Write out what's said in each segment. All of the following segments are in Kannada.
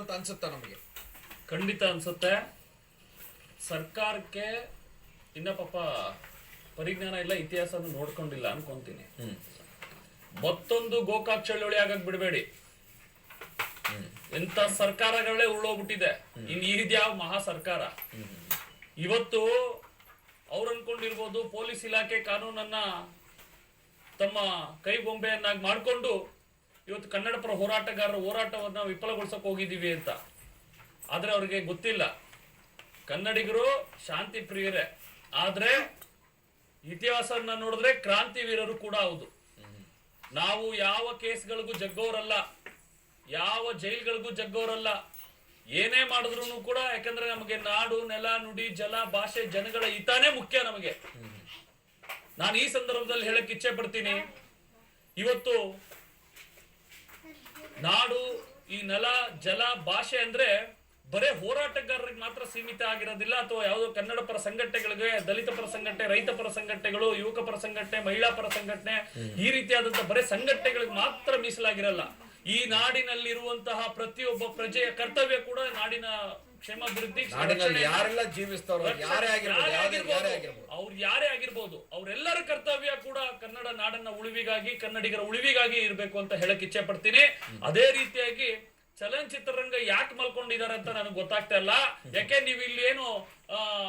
ಅಂತ ಅನ್ಸುತ್ತಾ ನಮಗೆ? ಖಂಡಿತ ಅನ್ಸುತ್ತೆ. ಸರ್ಕಾರಕ್ಕೆ ಇನ್ನ ಪಾಪ ಪರಿಜ್ಞಾನ ಇಲ್ಲ ಇತಿಹಾಸನ ನೋಡ್ಕೊಂಡಿಲ್ಲ ಅನ್ಕೊಂತೀನಿ. ಮತ್ತೊಂದು ಗೋಕಾಕ್ ಚಳುವಳಿ ಆಗಕ್ ಬಿಡಬೇಡಿ. ಎಂತ ಸರ್ಕಾರಗಳೇ ಉಳ್ಳೋಗ್ಬಿಟ್ಟಿದೆ ಇನ್ ಈ ರೀತಿ ಯಾವ ಮಹಾ ಸರ್ಕಾರ. ಇವತ್ತು ಅವ್ರು ಅನ್ಕೊಂಡಿರ್ಬೋದು ಪೊಲೀಸ್ ಇಲಾಖೆ ಕಾನೂನನ್ನ ತಮ್ಮ ಕೈಗೊಂಬೆಯನ್ನಾಗಿ ಮಾಡಿಕೊಂಡು ಇವತ್ತು ಕನ್ನಡ ಪರ ಹೋರಾಟಗಾರರ ಹೋರಾಟವನ್ನ ವಿಫಲಗೊಳಿಸಕ್ ಹೋಗಿದ್ದೀವಿ ಅಂತ. ಆದರೆ ಅವ್ರಿಗೆ ಗೊತ್ತಿಲ್ಲ. ಕನ್ನಡಿಗರು ಶಾಂತಿ ಪ್ರಿಯರೇ. ಆದರೆ ಇತಿಹಾಸವನ್ನ ನೋಡಿದ್ರೆ ಕ್ರಾಂತಿ ವೀರರು ಕೂಡ ಹೌದು. ನಾವು ಯಾವ ಕೇಸ್ಗಳಿಗೂ ಜಗ್ಗೋರಲ್ಲ ಯಾವ ಜೈಲ್ಗಳಿಗೂ ಜಗ್ಗೋರಲ್ಲ ಏನೇ ಮಾಡಿದ್ರು ಕೂಡ ಯಾಕಂದ್ರೆ ನಮಗೆ ನಾಡು ನೆಲ ನುಡಿ ಜಲ ಭಾಷೆ ಜನಗಳ ಹಿತಾನೇ ಮುಖ್ಯ ನಮಗೆ. ನಾನು ಈ ಸಂದರ್ಭದಲ್ಲಿ ಹೇಳಕ್ ಇಚ್ಛೆ ಪಡ್ತೀನಿ. ಇವತ್ತು ನಾಡು ಈ ನೆಲ ಜಲ ಭಾಷೆ ಅಂದ್ರೆ ಬರೇ ಹೋರಾಟಗಾರರಿಗೆ ಮಾತ್ರ ಸೀಮಿತ ಆಗಿರೋದಿಲ್ಲ. ಅಥವಾ ಯಾವುದೋ ಕನ್ನಡ ಪರ ಸಂಘಟನೆಗಳಿಗೆ ದಲಿತ ಪರ ಸಂಘಟನೆ ರೈತ ಪರ ಸಂಘಟನೆಗಳು ಯುವಕ ಪರ ಸಂಘಟನೆ ಮಹಿಳಾ ಪರ ಸಂಘಟನೆ ಈ ರೀತಿಯಾದಂತಹ ಬರೇ ಸಂಘಟನೆಗಳಿಗೆ ಮಾತ್ರ ಮೀಸಲಾಗಿರಲ್ಲ. ಈ ನಾಡಿನಲ್ಲಿರುವಂತಹ ಪ್ರತಿಯೊಬ್ಬ ಪ್ರಜೆಯ ಕರ್ತವ್ಯ ಕೂಡ ನಾಡಿನ ಕ್ಷೇಮಾಭಿವೃದ್ಧಿ ಯಾರೆಲ್ಲ ಜೀವಿಸ್ತಾರೋ ಯಾರೇ ಆಗಿರ್ಬೋದು. ಆಗಿರ್ಬೋದು ಅವರೆಲ್ಲರ ಕರ್ತವ್ಯ ಕೂಡ ಕನ್ನಡ ನಾಡನ್ನ ಉಳಿವಿಗಾಗಿ, ಕನ್ನಡಿಗರ ಉಳಿವಿಗಾಗಿ ಇರಬೇಕು ಅಂತ ಹೇಳಕ್ ಇಚ್ಛೆ ಪಡ್ತೀನಿ ಅದೇ ರೀತಿಯಾಗಿ ಚಲನಚಿತ್ರರಂಗ ಯಾಕೆ ಮಲ್ಕೊಂಡಿದ್ದಾರೆ ಅಂತ ನನಗೆ ಗೊತ್ತಾಗ್ತಾ ಇಲ್ಲ. ಯಾಕೆ ನೀವು ಇಲ್ಲಿ ಏನು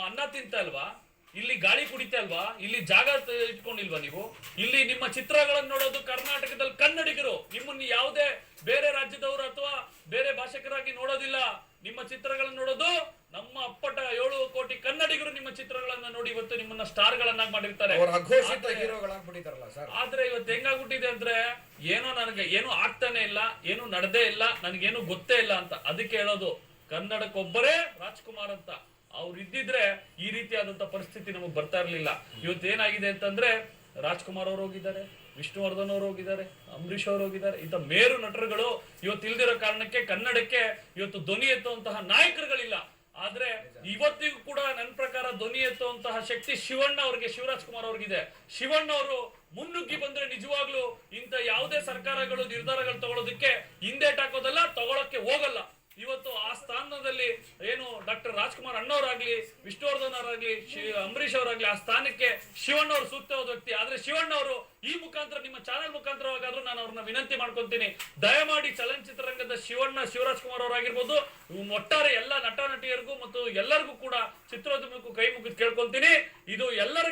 ಅನ್ನ ತಿಂತ ಅಲ್ವಾ ಇಲ್ಲಿ ಗಾಳಿ ಕುಡಿತಾ ಅಲ್ವಾ ಇಲ್ಲಿ ಜಾಗ ಇಟ್ಕೊಂಡಿಲ್ವಾ ನೀವು? ಇಲ್ಲಿ ನಿಮ್ಮ ಚಿತ್ರಗಳನ್ನು ನೋಡೋದು ಕರ್ನಾಟಕದಲ್ಲಿ ಕನ್ನಡಿಗರು. ನಿಮ್ಮನ್ನ ಯಾವುದೇ ಬೇರೆ ರಾಜ್ಯದವರು ಅಥವಾ ಬೇರೆ ಭಾಷಕರಾಗಿ ನೋಡೋದಿಲ್ಲ. ನಿಮ್ಮ ಚಿತ್ರಗಳನ್ನು ನೋಡೋದು ನಮ್ಮ ಅಪ್ಪಟ ಏಳು ಕೋಟಿ ಕನ್ನಡಿಗರು ನಿಮ್ಮ ಚಿತ್ರಗಳನ್ನ ನೋಡಿ ಇವತ್ತು ನಿಮ್ಮನ್ನ ಸ್ಟಾರ್ ಗಳನ್ನಾಗಿ ಮಾಡಿರ್ತಾರೆ ಅಘೋಷಿತ ಆದ್ರೆ- ಹೀರೋಗಳಾಗ್ಬಿಟ್ಟಿದಾರಲ್ಲ ಸರ್. ಆದ್ರೆ ಇವತ್ತು ಹೆಂಗಾಗ್ಬಿಟ್ಟಿದೆ ಅಂದ್ರೆ ಏನೋ ನನಗೆ ಏನು ಆಗ್ತಾನೆ ಇಲ್ಲ ಏನು ನಡೆದೇ ಇಲ್ಲ ನನಗೇನು ಗೊತ್ತೇ ಇಲ್ಲ ಅಂತ. ಅದಕ್ಕೆ ಹೇಳೋದು ಕನ್ನಡಕ್ಕೊಬ್ಬರೇ ರಾಜ್ಕುಮಾರ್ ಅಂತ. ಅವ್ರು ಇದ್ದಿದ್ರೆ ಈ ರೀತಿಯಾದಂತ ಪರಿಸ್ಥಿತಿ ನಮಗೆ ಬರ್ತಾ ಇರಲಿಲ್ಲ. ಇವತ್ತು ಏನಾಗಿದೆ ಅಂತಂದ್ರೆ ರಾಜ್ಕುಮಾರ್ ಅವರು ಹೋಗಿದ್ದಾರೆ ವಿಷ್ಣುವರ್ಧನ್ ಅವರು ಹೋಗಿದ್ದಾರೆ ಅಂಬರೀಷ್ ಅವರು ಹೋಗಿದ್ದಾರೆ. ಇಂಥ ಮೇರು ನಟರುಗಳು ಇವತ್ತು ಇಲ್ದಿರೋ ಕಾರಣಕ್ಕೆ ಕನ್ನಡಕ್ಕೆ ಇವತ್ತು ಧ್ವನಿ ಎತ್ತುವಂತಹ ನಾಯಕರುಗಳಿಲ್ಲ. ಆದ್ರೆ ಇವತ್ತಿಗೂ ಕೂಡ ನನ್ನ ಪ್ರಕಾರ ಧ್ವನಿ ಎತ್ತುವಂತಹ ಶಕ್ತಿ ಶಿವಣ್ಣ ಅವ್ರಿಗೆ, ಶಿವರಾಜ್ ಕುಮಾರ್ ಅವ್ರಿಗಿದೆ. ಶಿವಣ್ಣ ಅವರು ಮುನ್ನುಗ್ಗಿ ಬಂದ್ರೆ ನಿಜವಾಗ್ಲೂ ಇಂಥ ಯಾವುದೇ ಸರ್ಕಾರಗಳು ನಿರ್ಧಾರಗಳು ತಗೊಳ್ಳೋದಕ್ಕೆ ಹಿಂದೇಟ್ ಹಾಕೋದಲ್ಲ, ತಗೊಳಕ್ಕೆ ಹೋಗಲ್ಲ ಇವತ್ತು ಆ ಸ್ಥಾನದಲ್ಲಿ ಏನು ಡಾಕ್ಟರ್ ರಾಜ್ಕುಮಾರ್ ಅಣ್ಣವರಾಗ್ಲಿ ವಿಷ್ಣುವರ್ಧನ್ ಅವರಾಗ್ಲಿ ಅಂಬರೀಶ್ ಅವರಾಗ್ಲಿ, ಆ ಸ್ಥಾನಕ್ಕೆ ಶಿವಣ್ಣ ಅವರು ಸೂಕ್ತವಾದ ವ್ಯಕ್ತಿ. ಆದ್ರೆ ಶಿವಣ್ಣ ಅವರು ಈ ಮುಖಾಂತರ, ನಿಮ್ಮ ಚಾನೆಲ್ ಮುಖಾಂತರವಾಗಾದ್ರೂ ನಾನು ಅವ್ರನ್ನ ವಿನಂತಿ ಮಾಡ್ಕೊಂತೀನಿ. ದಯಮಾಡಿ ಚಲನಚಿತ್ರರಂಗದ ಶಿವಣ್ಣ ಶಿವರಾಜ್ ಕುಮಾರ್ ಅವರಾಗಿರ್ಬೋದು, ಒಟ್ಟಾರೆ ಎಲ್ಲ ನಟ ನಟಿಯರಿಗೂ ಮತ್ತು ಎಲ್ಲರಿಗೂ ಕೂಡ ಚಿತ್ರೋದ್ಯಮಕ್ಕೂ ಕೈ ಮುಗಿದು ಕೇಳ್ಕೊಂತೀನಿ ಇದು ಎಲ್ಲರ